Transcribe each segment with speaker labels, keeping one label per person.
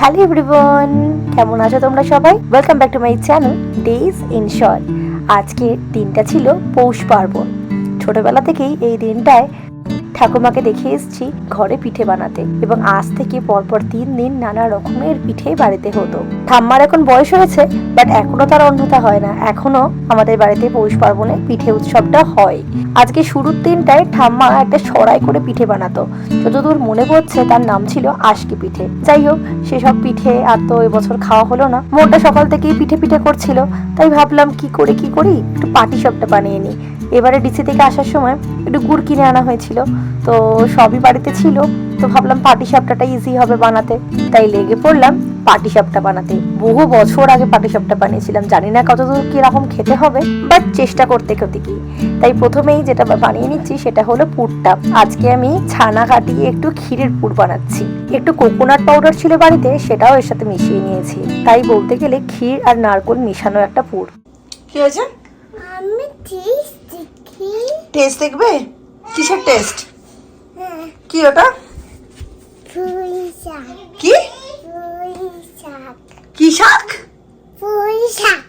Speaker 1: Hello everyone কেমন আছো তোমরা সবাই? Welcome back to my channel days in short আজকের দিনটা ছিল পৌষ পার্বণ। ছোটবেলা থেকেই এই দিনটায় ঠাকুমাকে দেখে এসেছি ঘরে পিঠে বানাতে এবং আজ থেকে পরপর তিন দিন নানা রকমের পিঠে বাড়িতে হতো। ঠাম্মার এখন বয়স হয়েছে বাট এখনও তার অন্ধতা হয় না। এখনও আমাদের বাড়িতে পৌষ পার্বণে পিঠে উৎসবটা হয়। আজকে শুরুর দিনটায় ঠাম্মা একটা সরাই করে পিঠে বানাতো। যতদূর মনে পড়ছে তার নাম ছিল আশকি পিঠে। যাই হোক, সেসব পিঠে আর তো এবছর খাওয়া হলো না। মনটা সকাল থেকেই পিঠে পিঠে করছিল। তাই ভাবলাম, কি করে, কি করি? একটু পাটি সবটা বানিয়ে নিই। এবারে ডিসি থেকে আসার সময় একটু গুড় কিনে আনা হয়েছিল। তো সবই বাড়িতে ছিল। তো ভাবলাম পাটি সাপটাটা ইজি হবে বানাতে। তাই লেগে পড়লাম পাটি সাপটা বানাতে। বহু বছর আগে পাটি সাপটা বানিয়েছিলাম। জানি না কতদূর কীরকম খেতে হবে বাট চেষ্টা করতে ক্ষতি কি। তাই প্রথমেই যেটা বানিয়ে নিচ্ছি সেটা হলো পুরটা। আজকে আমি ছানা কাটিয়ে একটু ক্ষীরের পুর বানাচ্ছি। একটু কোকোনাট পাউডার ছিল বাড়িতে সেটাও এর সাথে মিশিয়ে নিয়েছি। তাই বলতে গেলে ক্ষীর আর নারকোল মিশানো একটা পুর।
Speaker 2: কি হয়েছে?
Speaker 3: আমি দেখি
Speaker 2: টেস্ট দেখবে? কিসের টেস্ট
Speaker 3: হ্যাঁ।
Speaker 2: কি ওটা? কি? কি শাক?
Speaker 3: পুঁই শাক।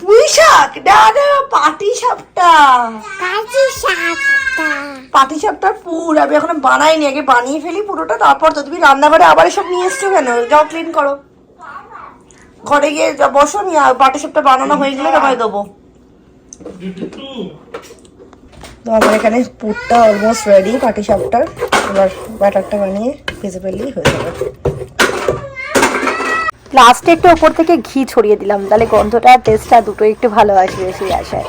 Speaker 2: পুঁই শাক? না পাটি সাপটা
Speaker 3: কাঁচি শাকটা।
Speaker 2: পাটি সাপটার পুর আমি এখন বানাইনি আগে বানিয়ে ফেলি পুরোটা তারপর তো তুমি রান্নাঘরে আবার সব নিয়ে এসছো কেন? যাও ক্লিন করো। ঘরে গিয়ে যা- বসো আর পাটি সাপটা বানানো হয়ে গেলে তোমায় দেবো। তো আমার এখানে পুরটা অলমোস্ট রেডি পাটি সাপটার এবার ব্যাটারটা বানিয়ে ভেজে ফেললেই হয়ে যাবে।
Speaker 1: লাস্টে একটু ওপর থেকে ঘি ছড়িয়ে দিলাম তাহলে গন্ধটা আর টেস্টটা দুটো একটু ভালো আসবে সেই আশায়।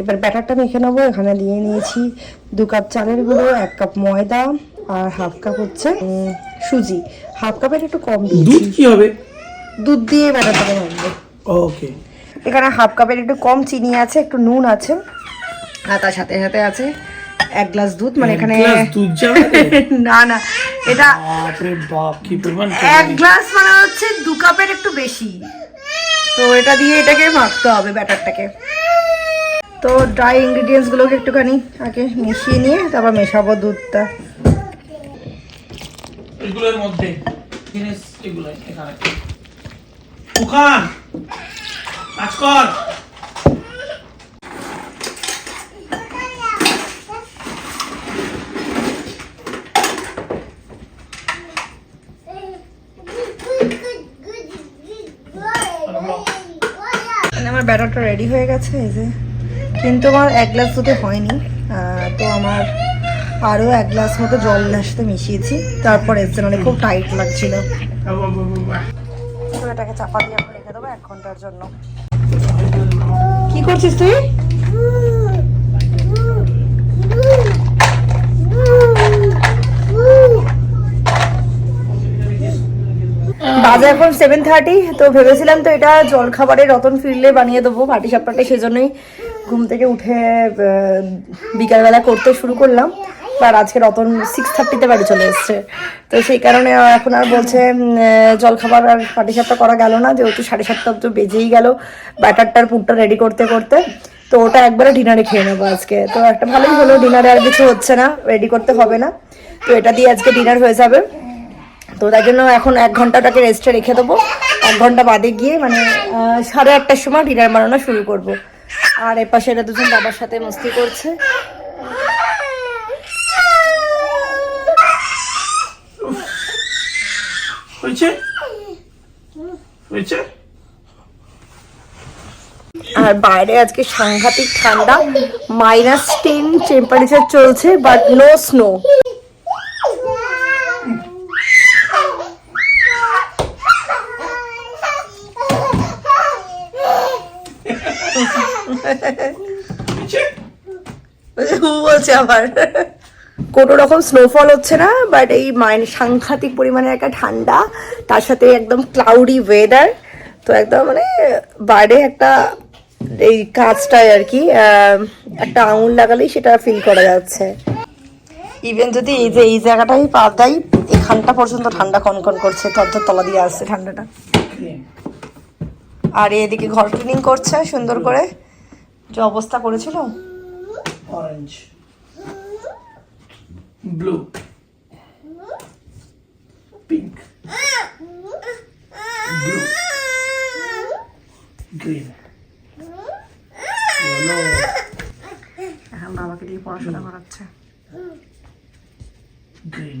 Speaker 2: এবার ব্যাটারটা মেখে নেব এখানে দিয়ে নিয়েছি দু কাপ চালের গুঁড়ো এক কাপ ময়দা আর হাফ কাপ হচ্ছে সুজি। হাফ কাপের একটু কম দিয়েছি
Speaker 4: দুধ কি হবে?
Speaker 2: দুধ দিয়ে ব্যাটারটা মাখবো
Speaker 4: ওকে
Speaker 2: এখানে হাফ কাপের একটু কম চিনি আছে একটু নুন আছে। আর তার সাথে সাথে আছে এক গ্লাস দুধ মানে এখানে না না এটা এক গ্লাস মানে হচ্ছে দু কাপের একটু বেশি। তো এটা দিয়ে এটাকে মাখতে হবে ব্যাটারটাকে। তো ড্রাই ইনগ্রিডিয়েন্টস গুলোকে একটুখানি আগে মিশিয়ে নিয়ে তারপর মেশাবো দুধটা।
Speaker 4: এগুলোর মধ্যে এখানে। কাজ কর।
Speaker 2: মানে আমার ব্যাটারটা রেডি হয়ে গেছে এই যে। কিন্তু আমার এক গ্লাস দুধে হয়নি তো আমার আরও এক গ্লাস মতো জল সাথে মিশিয়েছি। তারপর এসছে মানে খুব টাইট লাগছিল। এটাকে চাপা দিয়ে রেখে দেবো এক ঘণ্টার জন্য। কি করছিস তুই? বাজে এখন সেভেন থার্টি তো ভেবেছিলাম তো এটা জল খাবারে রতন ফিরলে বানিয়ে দেবো পাটি সাপটাটা সেজন্যই ঘুম থেকে উঠে বিকালবেলা করতে শুরু করলাম। আর আজকে রতন সিক্স থার্টিতে বাড়ি চলে এসছে। তো সেই কারণে এখন আর বলছে জল খাবার আর পাটি সাতটা করা গেল না, যেহেতু সাড়ে সাতটা তো বেজেই গেল ব্যাটারটার পুরটা রেডি করতে করতে। তো ওটা একবারে ডিনারে খেয়ে নেব আজকে। তো একটা ভালোই হলো ডিনারে আর কিছু হচ্ছে না রেডি করতে হবে না। তো এটা দিয়ে আজকে ডিনার হয়ে যাবে। তো তার জন্য এখন এক ঘন্টাটাকে রেস্টে রেখে দেবো। এক ঘণ্টা বাদে গিয়ে মানে সাড়ে আটটার সময় ডিনার বানানো শুরু করব। আর এপাশে এটা দুজন বাবার সাথে মস্তি করছে।
Speaker 4: হয়েছে? হয়েছে?
Speaker 2: আর বাইরে আজকে সাংঘাতিক ঠান্ডা মাইনাস টেন টেম্পারেচার চলছে বাট নো স্নো বলছে আবার। কোনো রকম স্নোফল হচ্ছে না বাট এই মাইন সাংঘাতিক পরিমাণে একটা ঠান্ডা তার সাথে একদম ক্লাউডি ওয়েদার তো একদম মানে বাইরে একটা এই কাজটায় আর কি একটা আঙুল লাগালেই সেটা ফিল করা যাচ্ছে। ইভেন যদি এই যে এই জায়গাটাই পা দেয় এখানটা পর্যন্ত ঠান্ডা কনকন করছে তত তলা দিয়ে আসছে ঠান্ডাটা। আর এদিকে ঘর ক্লিনিং করছে সুন্দর করে। যে অবস্থা করেছিল?
Speaker 4: Orange blue pink blue green yellow
Speaker 2: এখন বাবাকে দিয়ে পড়াশোনা করাচ্ছে।
Speaker 4: Green.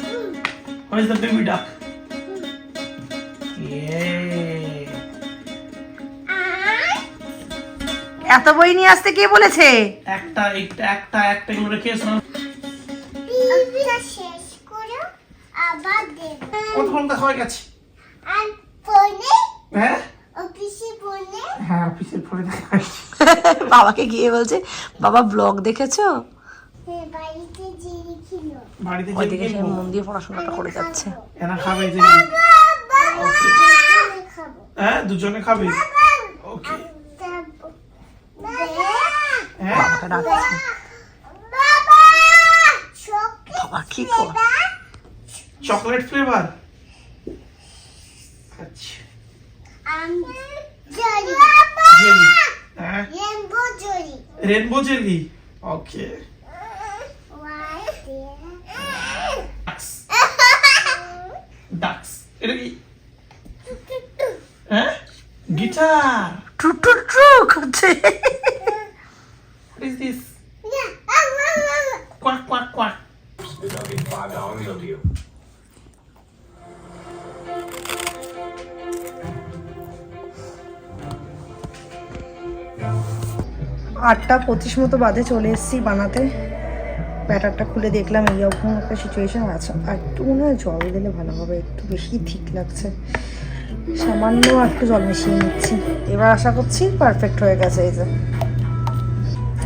Speaker 4: Where is the baby duck? Yeah.
Speaker 2: এত বই নিয়ে আসতে কে বলেছে?
Speaker 4: একটা একটা একটা একটা এগুলো রেখে শোনা
Speaker 3: শেষ করো আবার দেবো।
Speaker 4: কতক্ষণ দেখা হয়ে গেছে?
Speaker 3: আর ফোনে?
Speaker 4: হ্যাঁ?
Speaker 3: অফিসে ফোনে?
Speaker 4: হ্যাঁ দেখা
Speaker 2: বাবাকে গিয়ে বলছে বাবা ব্লগ দেখেছ?
Speaker 3: বাড়িতে জিরি ছিল
Speaker 4: বাড়িতে
Speaker 2: ওই সে মন দিয়ে পড়াশোনাটা করে যাচ্ছে।
Speaker 4: এনা খাবে যে হ্যাঁ দুজনে খাবে। ওকে। হ্যাঁ?
Speaker 2: বাবাকে ডাকছে।
Speaker 3: বাবা চোখে
Speaker 2: কি কর
Speaker 4: চকলেট ফ্লেভার। আচ্ছা। জেলি। হ্যাঁ।
Speaker 3: Rainbow
Speaker 4: jelly. ওকে। এটা কি? হ্যাঁ? গিটার।
Speaker 2: টু টু টু করছে
Speaker 4: What is this? Quack, quack, quack.
Speaker 2: আটটা পঁচিশ মতো বাদে চলে এসেছি বানাতে। ব্যাটারটা খুলে দেখলাম, এই রকম একটা সিচুয়েশন আছে। আর একটু মনে হয় জল দিলে ভালো হবে, একটু বেশি ঠিক লাগছে। সামান্য একটু জল মিশিয়ে নিচ্ছি। এবার আশা করছি পারফেক্ট হয়ে গেছে এই যে।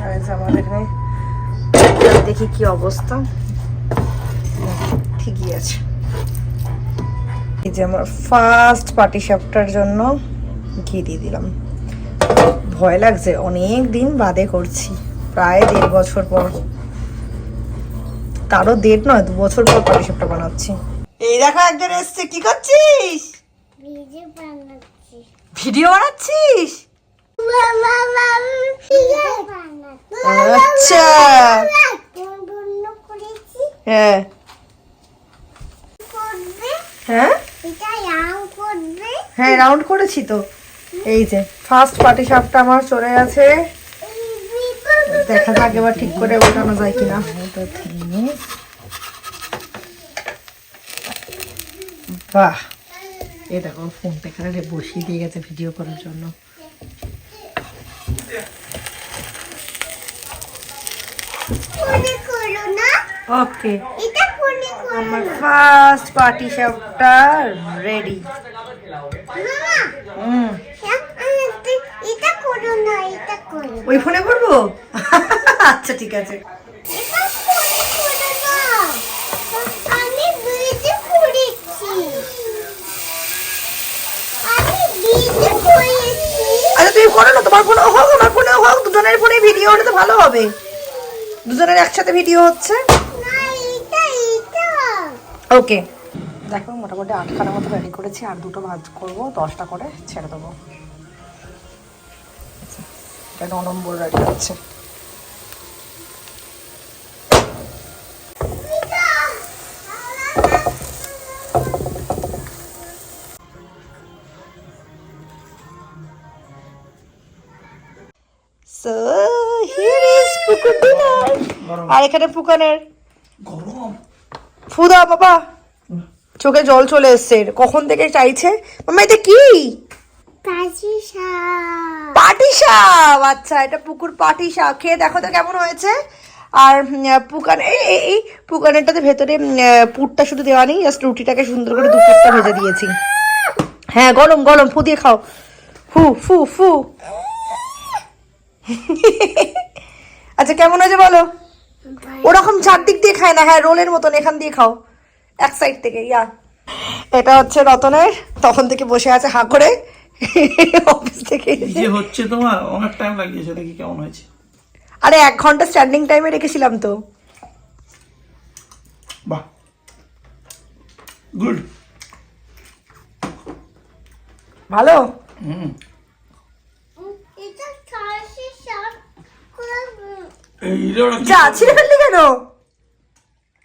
Speaker 2: আর আমাদের এখানে দেখি কি অবস্থা। ঠিকই আছে। এই যে আমার ফার্স্ট পার্টি সাপটার জন্য ঘি দিয়ে দিলাম। ভয় লাগছে অনেক দিন বাদে করছি। প্রায় দেড় বছর পর। তারও দেড় নয় দু বছর পর পাটিসাপটা বানাচ্ছি। এই দেখো একজন এসছে কি করছিস? ভিডিও বানাচ্ছিস? আচ্ছা। হ্যাঁ। হ্যাঁ? হ্যাঁ রাউন্ড করেছি তো। এই যে ফার্স্ট পাটি সাপটা আমার চলে গেছে। দেখা যাক এবার ঠিক করে ওঠানো যায় কিনা। বাহ এই দেখো ফোনটা এখানে বসিয়ে দিয়ে গেছে ভিডিও করার জন্য। ওকে আমার ফার্স্ট সাপটা রেডি হুম। ওই ফোনে করব? আচ্ছা ঠিক আছে। আচ্ছা তুমি করো না তোমার ফোনে হোক আমার ফোনে হোক দুজনের ফোনে ভিডিও হলে তো ভালো হবে। দুজনের একসাথে ভিডিও হচ্ছে। ওকে। দেখো মোটামুটি মতো রেডি করেছি আর দুটো ভাজ করব দশটা করে ছেড়ে দেবো। এটা নম্বর রেডি হচ্ছে। আর এখানে পুকানের
Speaker 4: গরম।
Speaker 2: ফুদা বাবা। চোখে জল চলে এসছে। কখন থেকে চাইছে? মামা এটা কি? পাটি আচ্ছা এটা পুকুর পাটি খেয়ে দেখো তো কেমন হয়েছে। আর পুকান এই পুকানেরটাতে ভেতরে পুরটা শুধু দেওয়া নেই। জাস্ট রুটিটাকে সুন্দর করে দু পিঠটা ভেজে দিয়েছি। হ্যাঁ গরম গরম। ফু দিয়ে খাও। ফু ফু ফু। আচ্ছা কেমন হয়েছে বলো? ওরকম চারদিক দিয়ে খায় না হ্যাঁ রোলের মতন এখান দিয়ে খাও। এক সাইড থেকে ইয়া। এটা হচ্ছে রতনের তখন থেকে বসে আছে হাঁ করে। অফিস থেকে
Speaker 4: যে হচ্ছে তোমার অনেক টাইম লাগিয়েছে দেখি কেমন হয়েছে।
Speaker 2: আরে এক ঘণ্টা স্ট্যান্ডিং টাইমে রেখেছিলাম তো।
Speaker 4: বাহ। গুড
Speaker 2: ভালো?
Speaker 4: হুম
Speaker 3: এটা কাশি শাক
Speaker 4: এই রে ওরা কি
Speaker 2: যা ছিঁড়ে ফেললি কেন?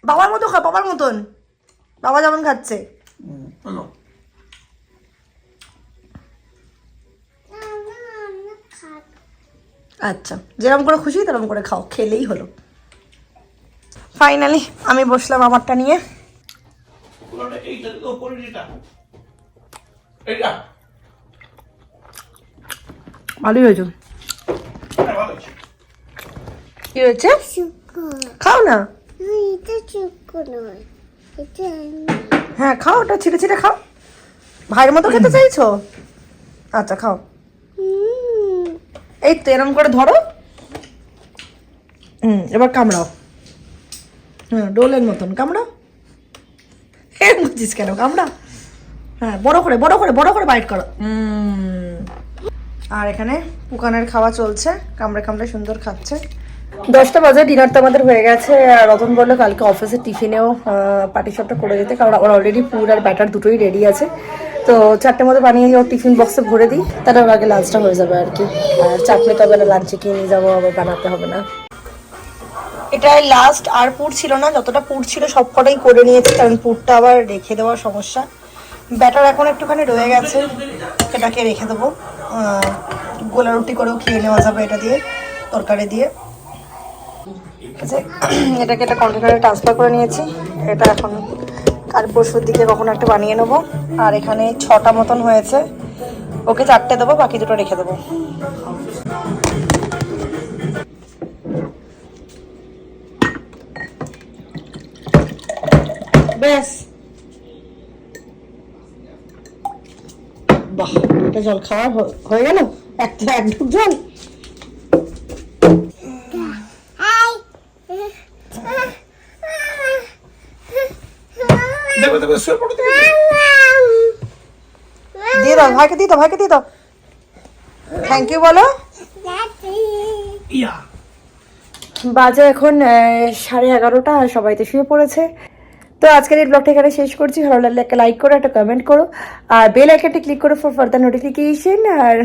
Speaker 2: বাবার মতো খা বাবার মতন। বাবা যেমন খাচ্ছে। আচ্ছা যেরকম করে খুশি তেরকম করে খাও খেলেই হলো। ফাইনালি আমি বসলাম আমারটা নিয়ে। ভালোই
Speaker 4: হ্যাঁ, হয়েছে।
Speaker 2: কি হয়েছে? খাও না হ্যাঁ খাও, ওটা ছিটে ছিটে খাও। ভাইয়ের মতো খেতে চাইছো? আচ্ছা খাও। এই তো এরম করে ধরো। হুম, এবার কামড়াও। হ্যাঁ ডোলের মতন, কামড়াও। এরম করছিস কেন, কামড়া। হ্যাঁ বড় করে বড় করে বড় করে বাইট করো। আর এখানে পুকানের খাওয়া চলছে। কামড়ে কামড়ে সুন্দর খাচ্ছে। দশটা বাজে ডিনার তো আমাদের হয়ে গেছে, আর রতন বলল কালকে অফিসে টিফিনেও পার্টি শপটা করে যেতে, কারণ আমার অলরেডি পুর আর ব্যাটার দুটোই রেডি আছে। তো চারটে মতো বানিয়ে ওর টিফিন বক্সে ভরে দিই ওর আগে লাঞ্চটা হয়ে যাবে আর কি। আর চাটনি তো আবার লাঞ্চে কিনে নিয়ে যাব, আবার বানাতে হবে না। এটাই লাস্ট আর পুর ছিল না, যতটা পুর ছিল সব কটাই করে নিয়েছি, কারণ পুরটা আবার রেখে দেওয়ার সমস্যা। ব্যাটার এখন একটুখানি রয়ে গেছে এটাকে রেখে দেবো। গোলা রুটি করেও খেয়ে নেওয়া যাবে এটা দিয়ে, তরকারি দিয়ে। এটাকে একটা কন্টেনারে ট্রান্সফার করে নিয়েছি। এটা এখন কাল পরশুর দিকে কখনো একটা বানিয়ে নেব। আর এখানে ছটা মতন হয়েছে। ওকে চারটে দেবো, বাকি দুটো রেখে দেবো। জল খাওয়া হয়ে গেল? এক এক ঢুক জল
Speaker 4: দেবে দেবে শুয়ে পড়ো
Speaker 2: দিয়ে দাও ভাইকে দিয়ে দাও ভাইকে দিয়ে দাও থ্যাংক ইউ বলো। বাজে এখন সাড়ে এগারোটা আর সবাই তো শুয়ে পড়েছে। তো আজকের এই ব্লগটা এখানে শেষ করছি। ভালো লাগলে একটা লাইক করো একটা কমেন্ট করো। আর বেল আইকনটি ক্লিক করো ফর ফার্দার নোটিফিকেশন আর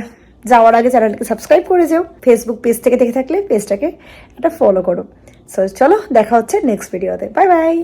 Speaker 2: যাওয়ার আগে চ্যানেলটাকে সাবস্ক্রাইব করে যেও। ফেসবুক পেজ থেকে দেখে থাকলে পেজটাকে একটা ফলো করো। সো চলো দেখা হচ্ছে নেক্সট ভিডিওতে বাই বাই